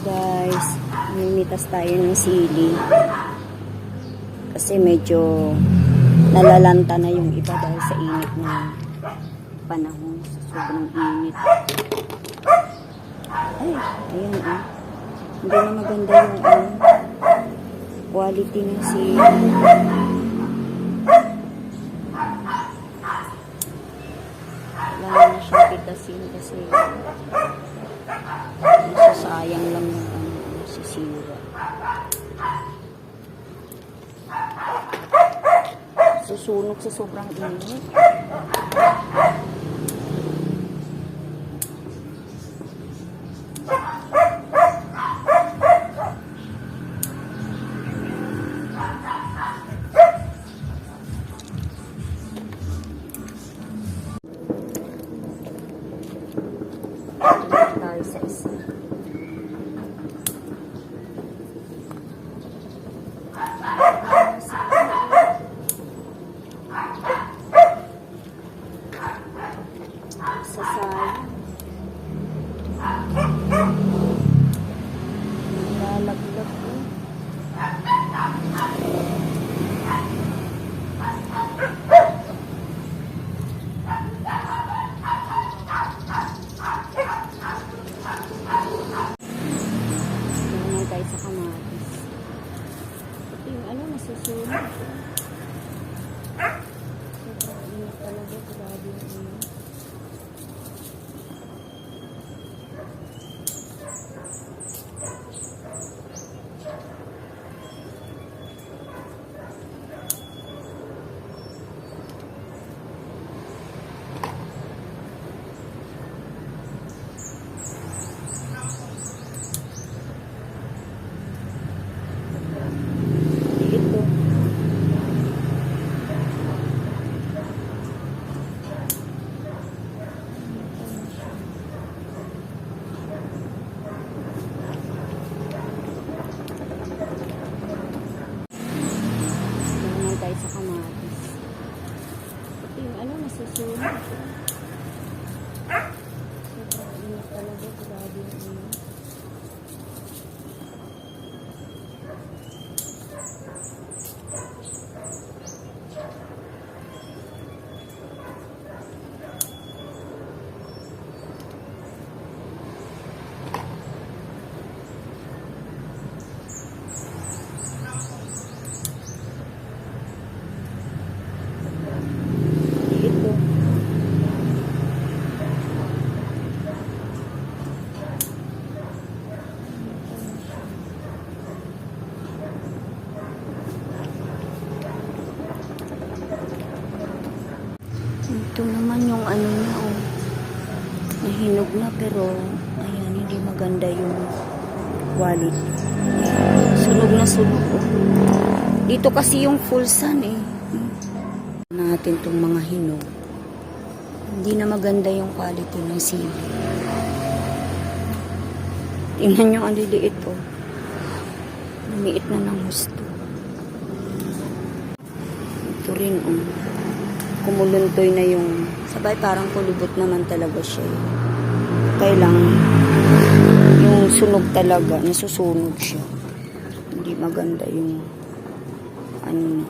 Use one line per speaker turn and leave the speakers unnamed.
guys, mimitas tayo ng sili. Kasi medyo nalalanta na yung iba dahil sa init ng panahon. Sa sobrang init. Ay, ayan ah. Hindi na maganda yung ano, quality ng sili. Wala na siyang pitasin kasi Nasasayang lang yung ano, nasisira. Susunog sa sobrang init. Tayo sa. Sasayang. Lalaglag ko. Tingnan tayo sa kamatis. Ito yung nasusunog. Sobrang init talaga. Grabe yung init. Ito. Tingnan tayo sa kamatis. Ito yung ano, nasusunog. Sobrang init talaga. Grabe yung init. Ito. Ito naman yung ano niya, oh. Nahinog na pero, ayan, hindi maganda yung quality. Sunog na sunog, oh. Dito kasi yung full sun, eh. Natin tong mga hinog. Hindi na maganda yung quality ng sili. Tingnan nyo ang liliit, oh. Lumiit na ng gusto. Ito rin, oh kumuluntoy na yung sabay parang kulubot naman talaga siya eh. kailang yung sunog talaga nasusunog siya hindi maganda yung ano